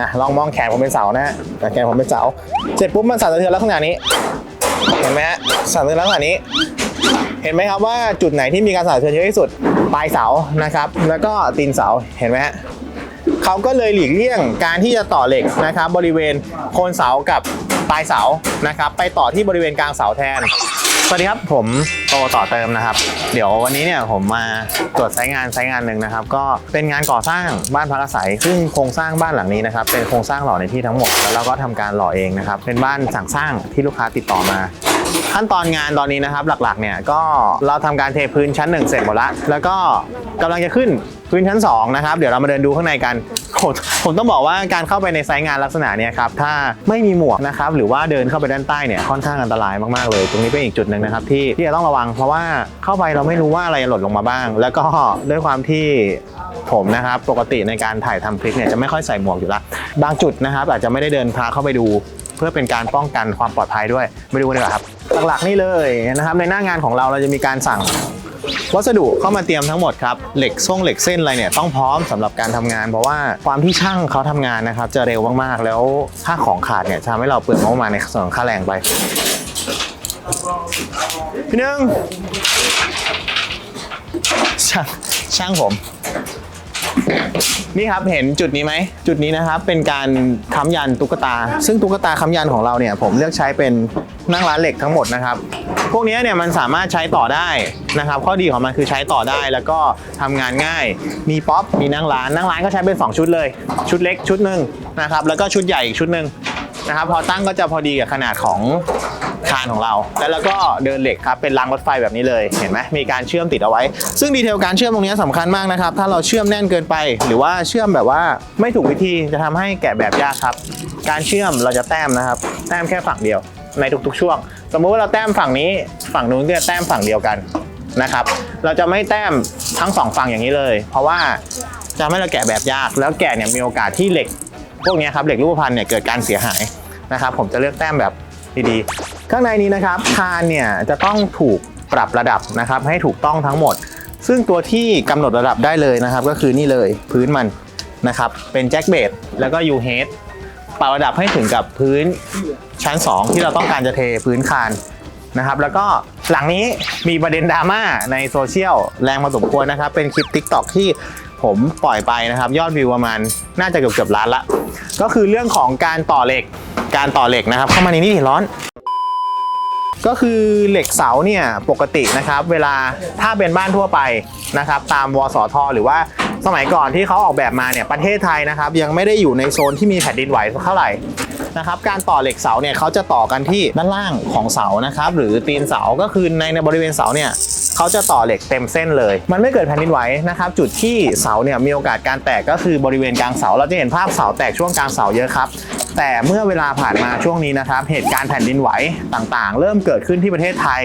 อะลองมองแขนผมเป็นเสานะฮะอะแขนผมเป็นเสาเสร็จปุ๊บมันสั่นสะเทือนลักษณะนี้ เห็นไหมฮะสั่นสะเทือนลักษณะนี้ เห็นไหมครับว่าจุดไหนที่มีการสั่นสะเทือนเยอะที่สุดปลายเสานะครับ แล้วก็ตีนเสาเห็นไหมฮะเขาก็เลยหลีกเลี่ยงการที่จะต่อเหล็กนะครับ บริเวณโคนเสากับปลายเสานะครับ ไปต่อที่บริเวณกลางเสาแทน สวัสดีครับผมโตต่อเติมนะครับ เดี๋ยววันนี้เนี่ยผมมาตรวจไซต์งานไซต์งานหนึ่งนะครับ ก็เป็นงานก่อสร้างบ้านพักอาศัย ซึ่งโครงสร้างบ้านหลังนี้นะครับเป็นโครงสร้างหล่อในที่ทั้งหมดแล้วเราก็ทำการหล่อเองนะครับเป็นบ้านสั่งสร้างที่ลูกค้าติดต่อมาขั้นตอนงานตอนนี้นะครับหลักๆเนี่ยก็เราทำการเทพื้นชั้นหนึ่งเสร็จหมดล้วแล้วก็กำลังจะขึ้น พื้นชั้นสองนะครับเดี๋ยวเรามาเดินดูข้างในกัน ผมต้องบอกว่าการเข้าไปในไซต์งานลักษณะนี้ครับถ้าไม่มีหมวกนะครับหรือว่าเดินเข้าไปด้านใต้เนี่ยค่อนข้างอันตรายมากๆเลย ตรงนี้เป็นอีกจุดหนึ่งนะครับที่ที่จะต้องระวัง เพราะว่าเข้าไปเราไม่รู้ว่าอะไรหล่นลงมาบ้าง แล้วก็ด้วยความที่ผมนะครับปกติในการถ่ายทำคลิปเนี่ยจะไม่ค่อยใส่หมวกอยู่ละบางจุดนะครับอาจจะไม่ได้เดินพาเข้าไปดูเพื่อเป็นการป้องกันความปลอดภัยด้วยไปดูกันดีกว่าครับ หลักๆนี่เลยนะครับในหน้างานของเราเราจะมีการสั่ง วัสดุเข้ามาเตรียมทั้งหมดครับเหล็กส่งเหล็กเส้นอะไรเนี่ยต้องพร้อมสำหรับการทำงาน เพราะว่าความที่ช่างเขาทำงานนะครับจะเร็วมากๆ แล้วถ้าของขาดเนี่ยจะทำให้เราเปลืองงบประมาณในส่วนของค่าแรงไปพี่นึ่งช่างช่างผม นี่ครับเห็นจุดนี้ไหม จุดนี้นะครับเป็นการค้ำยันตุ๊กตา ซึ่งตุ๊กตาค้ำยันของเราเนี่ยผมเลือกใช้เป็นนั่งร้านเหล็กทั้งหมดนะครับ พวกนี้เนี่ยมันสามารถใช้ต่อได้นะครับ ข้อดีของมันคือใช้ต่อได้แล้วก็ทำงานง่าย มีป๊อปมีนั่งร้านนั่งร้านก็ใช้เป็น 2 ชุดเลย ชุดเล็กชุดหนึ่งนะครับแล้วก็ชุดใหญ่อีกชุดหนึ่ง นะครับพอตั้งก็จะพอดีกับขนาดของคานของเรา แล้วเราก็เดินเหล็กครับเป็นรางรถไฟแบบนี้เลยเห็นไหมมีการเชื่อมติดเอาไว้ ซึ่งดีเทลการเชื่อมตรงนี้สำคัญมากนะครับถ้าเราเชื่อมแน่นเกินไป หรือว่าเชื่อมแบบว่าไม่ถูกวิธีจะทำให้แกะแบบยากครับ การเชื่อมเราจะแต้มนะครับ แต้มแค่ฝั่งเดียวในทุกๆช่วง สมมุติว่าเราแต้มฝั่งนี้ฝั่งนู้นก็จะแต้มฝั่งเดียวกันนะครับ เราจะไม่แต้มทั้งสองฝั่งอย่างนี้เลย เพราะว่าจะไม่เราแกะแบบยากแล้วแกะเนี่ยมีโอกาสที่เหล็ก พวกนี้ครับเหล็กรูปพรรณเนี่ยเกิดการเสียหายนะครับ ผมจะเลือกแต้มแบบดีๆ ข้างในนี้นะครับคานเนี่ยจะต้องถูกปรับระดับนะครับ ให้ถูกต้องทั้งหมด ซึ่งตัวที่กำหนดระดับได้เลยนะครับ ก็คือนี่เลยพื้นมันนะครับ เป็นแจ็คเบดแล้วก็ยูเฮดปรับระดับให้ถึงกับพื้นชั้น 2 ที่เราต้องการจะเทพื้นคาน นะครับแล้วก็หลังนี้มีประเด็นดราม่าในโซเชียลแรงพอสมควรนะครับ เป็นคลิป t ิ k t o k ที่ผมปล่อยไปนะครับ ยอดวิวประมาณน่าจะเกือบเกือบล้านละ ก็คือเรื่องของการต่อเหล็กการต่อเหล็กนะครับ เข้ามาในนี่ดิร้อน ก็คือเหล็กเสาเนี่ยปกตินะครับ เวลาถ้าเป็นบ้านทั่วไปนะครับ ตามวสทหรือว่า สมัยก่อนที่เขาออกแบบมาเนี่ยประเทศไทยนะครับ ยังไม่ได้อยู่ในโซนที่มีแผ่นดินไหวเท่าไหร่นะครับการต่อเหล็กเสาเนี่ยเขาจะต่อกันที่ด้านล่างของเสานะครับหรือตีนเสาก็คือในในบริเวณเสาเนี่ยเขาจะต่อเหล็กเต็มเส้นเลย มันไม่เกิดแผ่นดินไหวนะครับ จุดที่เสาเนี่ยมีโอกาสการแตกก็คือบริเวณกลางเสา เราจะเห็นภาพเสาแตกช่วงกลางเสาเยอะครับ แต่เมื่อเวลาผ่านมาช่วงนี้นะครับ เหตุการณ์แผ่นดินไหวต่างๆ เริ่มเกิดขึ้นที่ประเทศไทย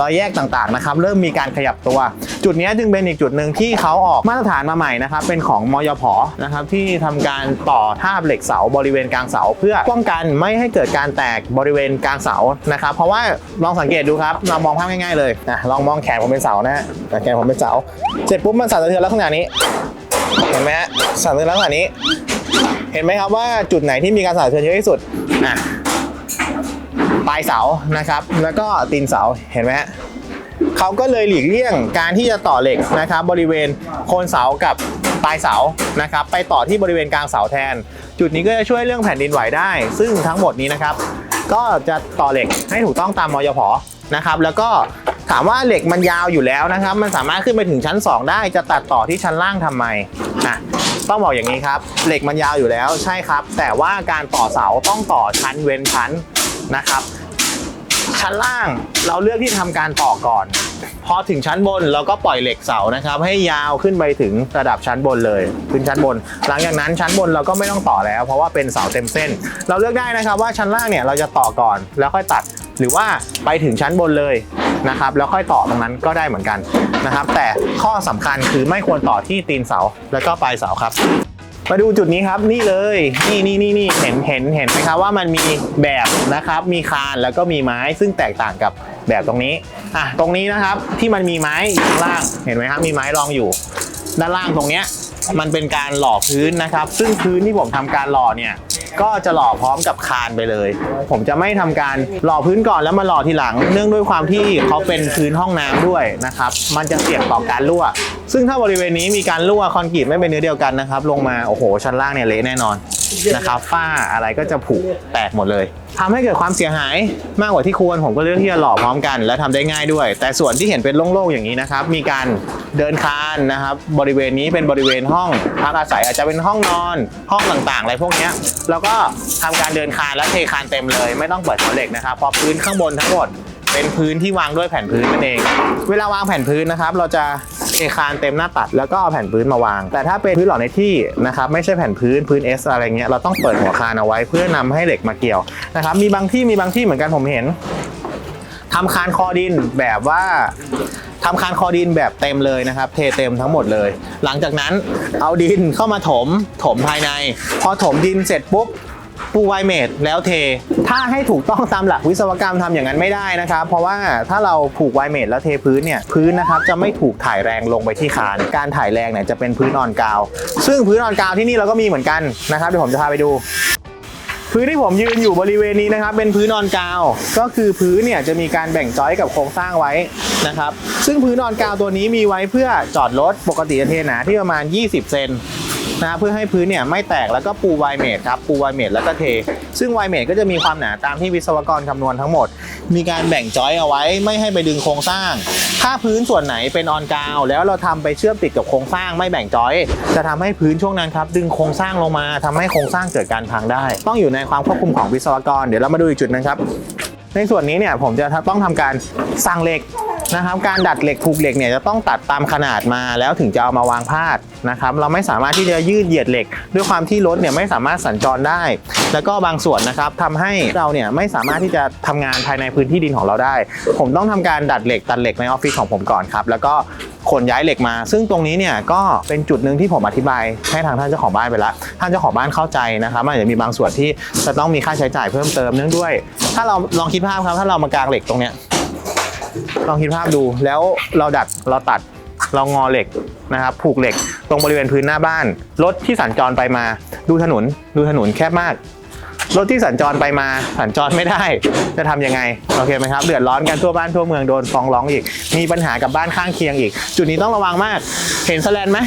รอยแยกต่างๆนะครับ เริ่มมีการขยับตัว จุดนี้จึงเป็นอีกจุดหนึ่งที่เขาออกมาตรฐานมาใหม่นะครับ เป็นของมยพนะครับที่ทำการต่อท่าเหล็กเสาบริเวณกลางเสา เพื่อป้องกันไม่ให้เกิดการแตกบริเวณกลางเสานะครับ เพราะว่าลองสังเกตดูครับเรามองภาพง่ายๆเลยนะลองมองแขนผมเป็นเสานะฮะแขนผมเป็นเสาเสร็จปุ๊บมันสั่นสะเทือนลักษณะนี้ เห็นไหมฮะสั่นสะเทือนลักษณะนี้ เห็นไหมครับว่าจุดไหนที่มีการสั่นสะเทือนเยอะที่สุดอะปลายเสานะครับ แล้วก็ตีนเสาเห็นไหมฮะเขาก็เลยหลีกเลี่ยงการที่จะต่อเหล็กนะครับ บริเวณโคนเสากับปลายเสานะครับ ไปต่อที่บริเวณกลางเสาแทน จุดนี้ก็จะช่วยเรื่องแผ่นดินไหวได้ ซึ่งทั้งหมดนี้นะครับ ก็จะต่อเหล็กให้ถูกต้องตามมยพนะครับ แล้วก็ ถามว่าเหล็กมันยาวอยู่แล้วนะครับ มันสามารถขึ้นไปถึงชั้น 2 ได้จะตัดต่อที่ชั้นล่างทำไมอะต้องบอกอย่างนี้ครับ เหล็กมันยาวอยู่แล้วใช่ครับ แต่ว่าการต่อเสาต้องต่อชั้นเว้นชั้นนะครับ ชั้นล่างเราเลือกที่ทำการต่อก่อน พอถึงชั้นบนเราก็ปล่อยเหล็กเสานะครับ ให้ยาวขึ้นไปถึงระดับชั้นบนเลยขึ้นชั้นบน หลังจากนั้นชั้นบนเราก็ไม่ต้องต่อแล้ว เพราะว่าเป็นเสาเต็มเส้น เราเลือกได้นะครับว่าชั้นล่างเนี่ยเราจะต่อก่อนแล้วค่อยตัด หรือว่าไปถึงชั้นบนเลยนะครับแล้วค่อยต่อตรงนั้นก็ได้เหมือนกันนะครับ แต่ข้อสำคัญคือไม่ควรต่อที่ตีนเสาแล้วก็ปลายเสาครับ มาดูจุดนี้ครับนี่เลยนี่นี่นี่นี่เห็นเห็นเห็นไหมครับว่ามันมีแบบนะครับมีคานแล้วก็มีไม้ซึ่งแตกต่างกับแบบตรงนี้อะตรงนี้นะครับที่มันมีไม้อยู่ข้างล่างเห็นไหมครับมีไม้รองอยู่ ด้านล่างตรงเนี้ยมันเป็นการหล่อพื้นนะครับ ซึ่งพื้นที่ผมทำการหล่อเนี่ย ก็จะหล่อพร้อมกับคานไปเลย ผมจะไม่ทำการหล่อพื้นก่อนแล้วมาหล่อทีหลัง เนื่องด้วยความที่เขาเป็นพื้นห้องน้ำด้วยนะครับ มันจะเสี่ยงต่อการรั่ว ซึ่งถ้าบริเวณนี้มีการรั่วคอนกรีตไม่เป็นเนื้อเดียวกันนะครับ ลงมาโอ้โหชั้นล่างเนี่ยเละแน่นอนนะครับฝ้าอะไรก็จะผุแตกหมดเลย ทำให้เกิดความเสียหายมากกว่าที่ควรผมก็เลือกที่จะหล่อพร้อมกัน และทำได้ง่ายด้วย แต่ส่วนที่เห็นเป็นโล่งๆอย่างนี้นะครับ มีการเดินคานนะครับ บริเวณนี้เป็นบริเวณห้องพักอาศัยอาจจะเป็นห้องนอน ห้องต่างๆอะไรพวกนี้แล้วก็ทำการเดินคานและเทคานเต็มเลย ไม่ต้องเปิดหัวเหล็กนะครับเพราะพื้นข้างบนทั้งหมดเป็นพื้นที่วางด้วยแผ่นพื้นนั่นเอง เวลาวางแผ่นพื้นนะครับ เราจะ เทคานเต็มหน้าตัดแล้วก็เอาแผ่นพื้นมาวาง แต่ถ้าเป็นพื้นหล่อในที่นะครับไม่ใช่แผ่นพื้นพื้น S อะไรเงี้ยเราต้องเปิดหัวคานเอาไว้เพื่อนำให้เหล็กมาเกี่ยวนะครับมีบางที่มีบางที่เหมือนกันผมเห็นทำคานคอดินแบบว่าทำคานคอดินแบบเต็มเลยนะครับ เทเต็มทั้งหมดเลย หลังจากนั้นเอาดินเข้ามาถมถมภายใน พอถมดินเสร็จปุ๊บ ปูไวเมดแล้วเท ถ้าให้ถูกต้องตามหลักวิศวกรรมทำอย่างนั้นไม่ได้นะครับ เพราะว่าถ้าเราผูกไวเมดแล้วเทพื้นเนี่ยพื้นนะครับจะไม่ถูกถ่ายแรงลงไปที่คาน การถ่ายแรงเนี่ยจะเป็นพื้นออนกาว ซึ่งพื้นออนกาวที่นี่เราก็มีเหมือนกันนะครับเดี๋ยวผมจะพาไปดูพื้นที่ผมยืนอยู่บริเวณนี้นะครับ เป็นพื้นออนกาว ก็คือพื้นเนี่ยจะมีการแบ่งจอยกับโครงสร้างไว้นะครับ ซึ่งพื้นออนกาวตัวนี้มีไว้เพื่อจอดรถปกติจะเทหนาที่ประมาณ 20 เซน นะเพื่อให้พื้นเนี่ยไม่แตกแล้วก็ปูไวเมดครับปูไวเมดแล้วก็เท ซึ่งไวเมดก็จะมีความหนาตามที่วิศวกรคำนวณทั้งหมด มีการแบ่งจอยเอาไว้ไม่ให้ไปดึงโครงสร้าง ถ้าพื้นส่วนไหนเป็นออนกาวแล้วเราทำไปเชื่อมติดกับโครงสร้างไม่แบ่งจอย จะทำให้พื้นช่วงนั้นครับดึงโครงสร้างลงมาทำให้โครงสร้างเกิดการพังได้ ต้องอยู่ในความควบคุมของวิศวกร เดี๋ยวเรามาดูอีกจุดหนึงครับในส่วนนี้เนี่ยผมจะต้องทำการสั่งเหล็ก นะครับการดัดเหล็กผูกเหล็กเนี่ยจะต้องตัดตามขนาดมาแล้วถึงจะเอามาวางพาดนะครับเราไม่สามารถที่จะยืดเหยียดเหล็ก ด้วยความที่รถเนี่ยไม่สามารถสัญจรได้ แล้วก็บางส่วนนะครับทำให้เราเนี่ยไม่สามารถที่จะทำงานภายในพื้นที่ดินของเราได้ ผมต้องทำการดัดเหล็กตัดเหล็กในออฟฟิศของผมก่อนครับแล้วก็ขนย้ายเหล็กมา ซึ่งตรงนี้เนี่ยก็เป็นจุดหนึ่งที่ผมอธิบาย ให้ทางท่านเจ้าของบ้านไปแล้วท่านเจ้าของบ้านเข้าใจนะครับอาจจะมีบางส่วนที่จะต้องมีค่าใช้จ่ายเพิ่มเติมเนื่องด้วย ถ้าเราลองคิดภาพครับถ้าเรามากางเหล็กตรงเนี้ย ลองคิดภาพดูแล้วเราดัดเราตัดเรางอเหล็กนะครับผูกเหล็กตรงบริเวณพื้นหน้าบ้าน รถที่สัญจรไปมา ดูถนนดูถนนแคบมาก รถที่สัญจรไปมาสัญจรไม่ได้ จะทำยังไงโอเคไหมครับเดือดร้อนกันทั่วบ้านทั่วเมืองโดนฟ้องร้องอีก มีปัญหากับบ้านข้างเคียงอีก จุดนี้ต้องระวังมาก เห็นสแลนไหม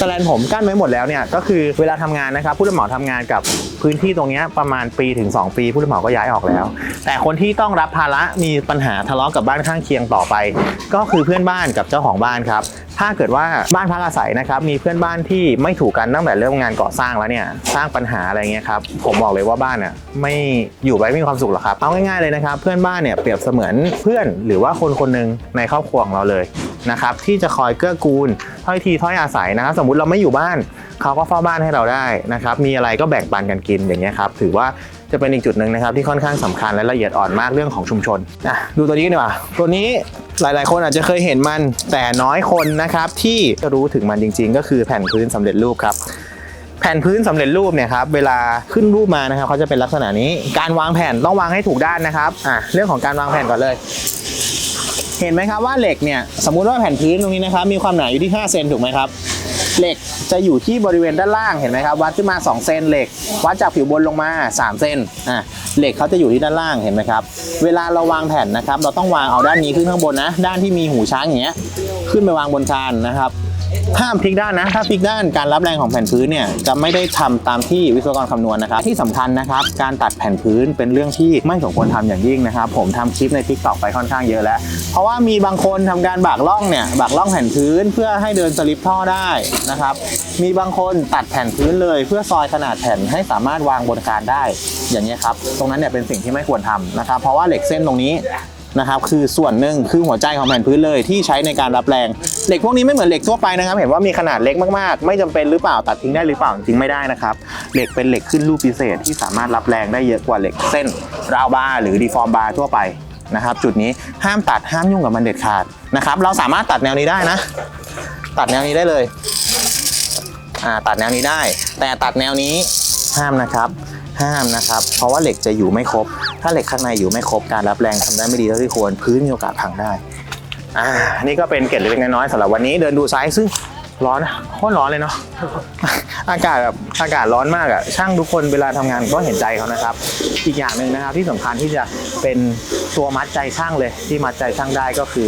สแลนผมกั้นไว้หมดแล้วเนี่ยก็คือเวลาทำงานนะครับผู้รับเหมาทำงานกับ พื้นที่ตรงนี้ประมาณปีถึง 2 ปี ผู้รับเหมาก็ย้ายออกแล้ว แต่คนที่ต้องรับภาระมีปัญหาทะเลาะกับบ้านข้างเคียงต่อไป ก็คือเพื่อนบ้านกับเจ้าของบ้านครับถ้าเกิดว่าบ้านพักอาศัยนะครับมีเพื่อนบ้านที่ไม่ถูกกันตั้งแต่เริ่มงานก่อสร้างแล้วเนี่ยสร้างปัญหาอะไรเงี้ยครับผมบอกเลยว่าบ้านอะไม่อยู่ไปไม่มีความสุขหรอกครับเอาง่ายๆเลยนะครับ เพื่อนบ้านเนี่ยเปรียบเสมือนเพื่อนหรือว่าคนคนหนึ่งในครอบครัวของเราเลย นะครับที่จะคอยเกื้อกูลถ้อยทีถ้อยอาศัยนะครับสมมติเราไม่อยู่บ้านเขาก็เฝ้าบ้านให้เราได้นะครับมีอะไรก็แบ่งปันกันกินอย่างเงี้ยครับถือว่าจะเป็นอีกจุดหนึ่งนะครับที่ค่อนข้างสำคัญและละเอียดอ่อนมากเรื่องของชุมชนอะดูตัวนี้กันดีกว่าตัวนี้หลาย ๆ คนอาจจะเคยเห็นมันแต่น้อยคนนะครับที่จะรู้ถึงมันจริง ๆ ก็คือแผ่นพื้นสำเร็จรูปครับแผ่นพื้นสำเร็จรูปเนี่ยครับเวลาขึ้นรูปมานะครับเขาจะเป็นลักษณะนี้ การวางแผ่นต้องวางให้ถูกด้านนะครับอะเรื่องของการวางแผ่นก่อนเลย เห็นไหมครับว่าเหล็กเนี่ยสมมุติว่าแผ่นพื้นตรงนี้นะครับมีความหนาอยู่ที่ 5 เซนถูกไหมครับเหล็กจะอยู่ที่บริเวณด้านล่างเห็นไหมครับวัดขึ้นมา 2 เซนเหล็ก วัดจากผิวบนลงมา 3 เซนอะเหล็กเขาจะอยู่ที่ด้านล่างเห็นไหมครับ เวลาเราวางแผ่นนะครับ เราต้องวางเอาด้านนี้ขึ้นข้างบนนะ ด้านที่มีหูช้างอย่างเงี้ยขึ้นไปวางบนคานนะครับ ห้ามพลิกด้านนะ ถ้าพลิกด้านการรับแรงของแผ่นพื้นเนี่ยจะไม่ได้ทำตามที่วิศวกรคำนวณนะครับ ที่สำคัญนะครับ การตัดแผ่นพื้นเป็นเรื่องที่ไม่สมควรทำอย่างยิ่งนะครับ ผมทำคลิปในทิกตอกไปค่อนข้างเยอะแล้ว เพราะว่ามีบางคนทำการบากล่องเนี่ยบากล่องแผ่นพื้นเพื่อให้เดินสลิปท่อได้นะครับ มีบางคนตัดแผ่นพื้นเลย เพื่อซอยขนาดแผ่นให้สามารถวางบนคานได้ อย่างนี้ครับ ตรงนั้นเนี่ยเป็นสิ่งที่ไม่ควรทำนะครับ เพราะว่าเหล็กเส้นตรงนี้ นะครับคือส่วนหนึ่งคือหัวใจของแผ่นพื้นเลยที่ใช้ในการรับแรง เหล็กพวกนี้ไม่เหมือนเหล็กทั่วไปนะครับ เห็นว่ามีขนาดเล็กมากๆ ไม่จำเป็นหรือเปล่าตัดทิ้งได้หรือเปล่าจริงไม่ได้นะครับเหล็กเป็นเหล็กขึ้นรูปพิเศษที่สามารถรับแรงได้เยอะกว่าเหล็กเส้นราวบาร์หรือดีฟอร์มบาร์ทั่วไปนะครับ จุดนี้ห้ามตัดห้ามยุ่งกับมันเด็ดขาดนะครับเราสามารถตัดแนวนี้ได้นะ ตัดแนวนี้ได้เลยอ่าตัดแนวนี้ได้ แต่ตัดแนวนี้ห้ามนะครับ ห้ามนะครับ เพราะว่าเหล็กจะอยู่ไม่ครบ ถ้าเหล็กข้างในอยู่ไม่ครบการรับแรงทำได้ไม่ดีเท่าที่ควรพื้นมีโอกาสพังได้อ่านี่ก็เป็นเกร็ดเล็กน้อยสำหรับวันนี้เดินดูไซส์ซึ่งร้อนอะโคตรร้อนเลยเนาะอากาศแบบอากาศร้อนมากอะช่างทุกคนเวลาทำงานก็เห็นใจเขานะครับ อีกอย่างหนึ่งนะครับที่สำคัญที่จะเป็นตัวมัดใจช่างเลย ที่มัดใจช่างได้ก็คือ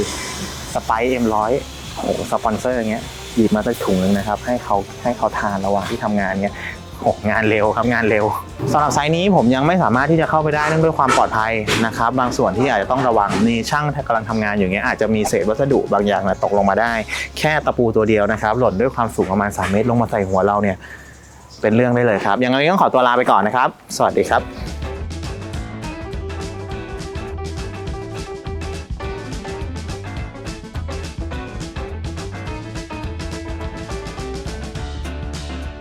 สไปเอ็มร้อยโอ้สปอนเซอร์อย่างเงี้ยหยิบมาสักถุงหนึงนะครับให้เขาให้เขาทานระหว่างที่ทำงานเงี้ย โอ้งานเร็วครับงานเร็วสำหรับไซส์นี้ผมยังไม่สามารถที่จะเข้าไปได้เนื่องด้วยความปลอดภัยนะครับ บางส่วนที่อาจจะต้องระวังนี่ช่างกำลังทำงานอยู่เงี้ยอาจจะมีเศษวัสดุบางอย่างนะตกลงมาได้ แค่ตะปูตัวเดียวนะครับ หล่นด้วยความสูงประมาณ 3 เมตรลงมาใส่หัวเราเนี่ยเป็นเรื่องได้เลยครับยังไงก็ต้องขอตัวลาไปก่อนนะครับ สวัสดีครับ